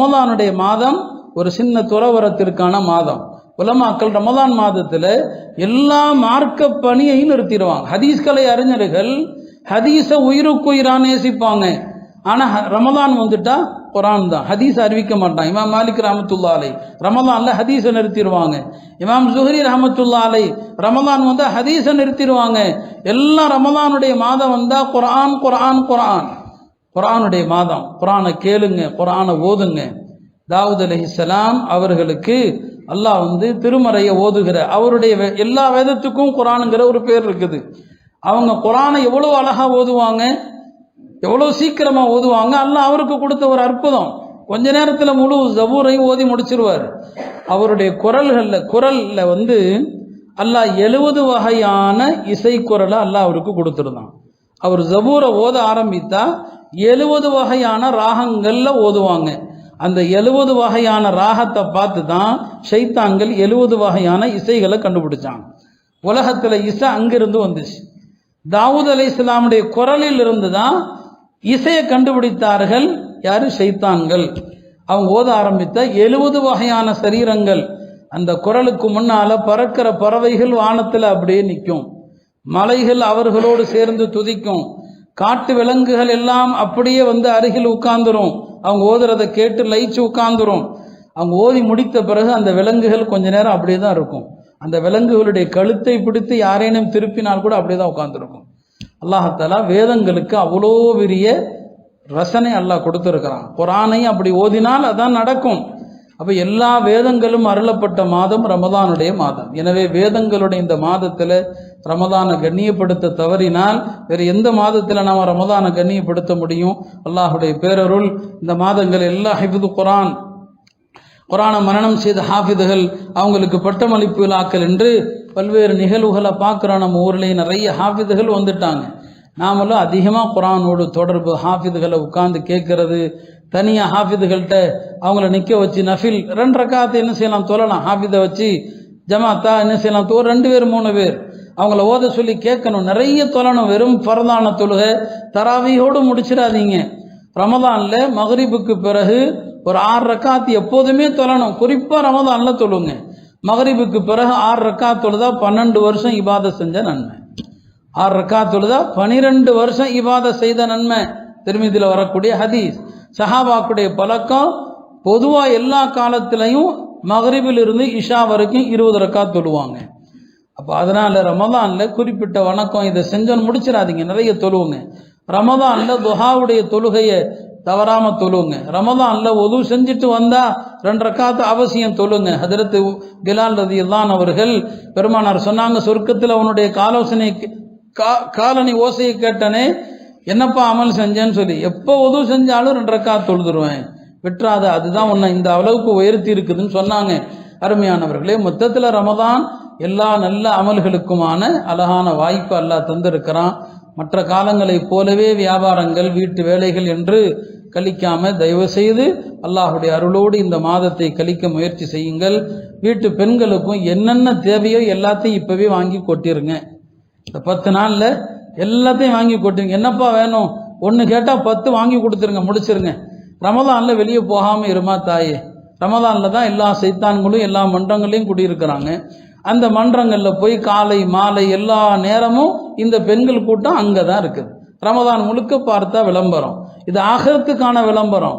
ரமதானுடைய மாதம் ஒரு சின்ன துறவரத்திற்கான மாதம். உலமாக்கள் ரமதான் மாதத்தில் எல்லா மார்க்க பணியையும் நிறுத்திடுவாங்க. ஹதீஸ்கலை அறிஞர்கள் ஹதீஸை உயிருக்குயிரா நேசிப்பாங்க. ஆனால் ரமதான் வந்துட்டா குரான் தான். ஹதீஸ் அறிவிக்க மாட்டான். இமாம் மாலிக் ரஹமத்துல்லா அலை ரமதான்ல ஹதீஸை நிறுத்திடுவாங்க. இமாம் ஜுஹரி ரஹமத்துல்லா அலை ரமதான் வந்தால் ஹதீஸை நிறுத்திடுவாங்க. எல்லாம் ரமதானுடைய மாதம் வந்தால் குரான் குரான் குரான். குரானுடைய மாதம். குரானை கேளுங்க குரானை ஓதுங்க. தாவூத் அலைஹிஸ்ஸலாம் அவர்களுக்கு அல்லாஹ் வந்து திருமறையை ஓதுகிற அவருடைய வே- எல்லா வேதத்துக்கும் குரானுங்கிற ஒரு பேர் இருக்குது. அவங்க குரானை எவ்வளோ அழகாக ஓதுவாங்க எவ்வளோ சீக்கிரமாக ஓதுவாங்க அல்லாஹ் அவருக்கு கொடுத்த ஒரு அற்புதம். கொஞ்ச நேரத்தில் முழு ஜபூரையும் ஓதி முடிச்சிருவார். அவருடைய குரல்களில் குரலில் வந்து அல்லாஹ் எழுபது வகையான இசை குரலை அல்லாஹ் அவருக்கு கொடுத்துருந்தான். அவர் ஜபூரை ஓத ஆரம்பித்தா எழுபது வகையான ராகங்களில் ஓதுவாங்க. அந்த எழுபது வகையான ராகத்தை பார்த்து தான் ஷைத்தான்கள் எழுபது வகையான இசைகளை கண்டுபிடிச்சாங்க. உலகத்தில் இசை அங்கிருந்து வந்துச்சு. தாவூத் அலி இஸ்லாமுடைய குரலில் இருந்து தான் இசையை கண்டுபிடித்தார்கள் யார்? ஷைத்தான்கள் அவங்க ஓத ஆரம்பித்த எழுபது வகையான சரீரங்கள் அந்த குரலுக்கு முன்னால பறக்கிற பறவைகள் வானத்தில் அப்படியே நிற்கும். மலைகள் அவர்களோடு சேர்ந்து துதிக்கும். காட்டு விலங்குகள் எல்லாம் அப்படியே வந்து அருகில் உட்கார்ந்துரும். அவங்க ஓதுறதை கேட்டு லயிச்சு உட்கார்ந்துரும். அவங்க ஓதி முடித்த பிறகு அந்த விலங்குகள் கொஞ்ச நேரம் அப்படியே தான் இருக்கும். அந்த விலங்குகளுடைய கழுத்தை பிடித்து யாரேனும் திருப்பினால் கூட அப்படியே தான் உட்கார்ந்துருக்கும். அல்லாஹாலா வேதங்களுக்கு அவ்வளோ பெரிய ரசனை அல்லாஹ் கொடுத்துருக்கிறான். குரானையும் அப்படி ஓதினால் அதான் நடக்கும். அப்போ எல்லா வேதங்களும் அருளப்பட்ட மாதம் ரமதானுடைய மாதம். எனவே வேதங்களுடைய இந்த மாதத்தில் ரமதானை கண்ணியப்படுத்த தவறினால் வேறு எந்த மாதத்தில் நாம் ரமதானை கண்ணியப்படுத்த முடியும்? அல்லாஹுடைய பேரருள் இந்த மாதங்கள் எல்லா ஹிபுது குரான். குரானை மரணம் செய்த ஹாஃபிதுகள் அவங்களுக்கு பட்டமளிப்பு விழாக்கள் என்று பல்வேறு நிகழ்வுகளை பார்க்குறோம் நம்ம ஊர்லேயே நிறைய ஹாஃபிதுகள் வந்துட்டாங்க. நாமெல்லாம் அதிகமாக குரானோடு தொடர்பு ஹாஃபிதுகளை உட்காந்து கேட்கறது. தனியாக ஹாஃபிதுகள்கிட்ட அவங்கள நிற்க வச்சு நஃபில் ரெண்டு ரக்காத்தை என்ன செய்யலாம் தொழலாம். ஹாஃபிதை வச்சு ஜமாத்தா என்ன செய்யலாம் தோ ரெண்டு பேர் மூணு பேர். அவங்கள ஓத சொல்லி கேட்கணும். நிறைய தொழணும். வெறும் பரதான தொழுகை. தராவியோடு முடிச்சிடாதீங்க. ரமதானில் மகரிபுக்கு பிறகு ஒரு ஆறு ரக்காத்து எப்போதுமே தொழணும். குறிப்பாக ரமதானில் தொழுங்க. மகரிபுக்கு பிறகு ஆறு ரக்கா தொழுதா பன்னெண்டு வருஷம் இபாத செஞ்ச நன்மை. ஆறு ரக்கா தொழுதா பனிரெண்டு வருஷம் இபாத செய்த நன்மை. திருமதியில் வரக்கூடிய ஹதீஸ். சஹாபாக்குடைய பழக்கம் பொதுவாக எல்லா காலத்திலையும் மகரிபிலிருந்து இஷா வரைக்கும் இருபது ரக்காத் தொழுவாங்க. அப்போ அதனால ரமதான்ல குறிப்பிட்ட வணக்கம் இதை செஞ்சோன்னு முடிச்சிடாதீங்க நிறைய தொழுவுங்க. ரமதான்ல துஹாவுடைய தொழுகையை தவறாம தொழுவுங்க. ரமதான்ல ஒது செஞ்சுட்டு வந்தா ரெண்டரை காத்து அவசியம் தொழுங்க. அதிரத்து கிலால் ரதி அவர்கள் பெருமானார் சொன்னாங்க சொர்க்கத்தில் அவனுடைய காலோசனை கா- காலனி ஓசையை கேட்டனே என்னப்பா அமல் செஞ்சேன்னு சொல்லி எப்போ உதவு செஞ்சாலும் ரெண்டு காத்து தொழுதுருவேன். விட்டுறாத அதுதான் உன்னை இந்த அளவுக்கு உயர்த்தி இருக்குதுன்னு சொன்னாங்க. அருமையானவர்களே மொத்தத்தில் ரமதான் எல்லா நல்ல அமல்களுக்குமான அழகான வாய்ப்பு அல்லாஹ் தந்திருக்கிறான். மற்ற காலங்களைப் போலவே வியாபாரங்கள் வீட்டு வேலைகள் என்று கழிக்காம தயவு செய்து அல்லாஹுடைய அருளோடு இந்த மாதத்தை கழிக்க முயற்சி செய்யுங்கள். வீட்டு பெண்களுக்கும் என்னென்ன தேவையோ எல்லாத்தையும் இப்பவே வாங்கி கொட்டிருங்க. இந்த பத்து நாள்ல எல்லாத்தையும் வாங்கி கொட்டிருங்க. என்னப்பா வேணும்? ஒன்று கேட்டால் பத்து வாங்கி கொடுத்துருங்க முடிச்சிருங்க. ரமதானில் வெளியே போகாமல் இருமா தாயே? ரமதானில் தான் எல்லா சைத்தான்களும் எல்லா மன்றங்களையும் குடியிருக்கிறாங்க. அந்த மன்றங்களில் போய் காலை மாலை எல்லா நேரமும் இந்த பெண்கள் கூட்டம் அங்கே தான் இருக்குது. ரமதான் முழுக்க பார்த்தா விளம்பரம். இது ஆகரத்துக்கான விளம்பரம்.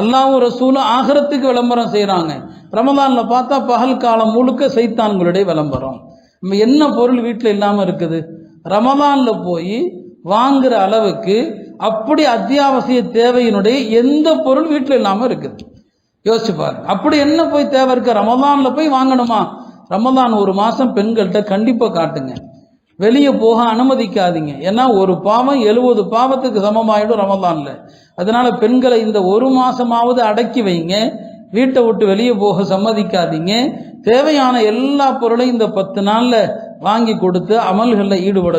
அல்லாவும் ரசூலும் ஆகரத்துக்கு விளம்பரம் செய்கிறாங்க ரமதானில் பார்த்தா பகல் காலம் முழுக்க சைத்தான்களுடைய விளம்பரம். நம்ம என்ன பொருள் வீட்டில் இல்லாமல் இருக்குது? ரமதானில் போய் வாங்குற அளவுக்கு அப்படி அத்தியாவசிய தேவையினுடைய எந்த பொருள் வீட்டில் இல்லாமல் இருக்குது. யோசிச்சு பாருங்க. அப்படி என்ன போய் தேவை இருக்கு? ரமதானில் போய் வாங்கணுமா? ரமதான் ஒரு மாதம் பெண்கள்கிட்ட கண்டிப்பாக காட்டுங்க. வெளியே போக அனுமதிக்காதீங்க. ஏன்னா ஒரு பாவம் எழுபது பாவத்துக்கு சமமாயிடும் ரமதானில். அதனால பெண்களை இந்த ஒரு மாசமாவது அடக்கி வைங்க. வீட்டை விட்டு வெளியே போக சம்மதிக்காதீங்க. தேவையான எல்லா பொருளையும் இந்த பத்து நாளில் வாங்கி கொடுத்து அமல்களில் ஈடுபட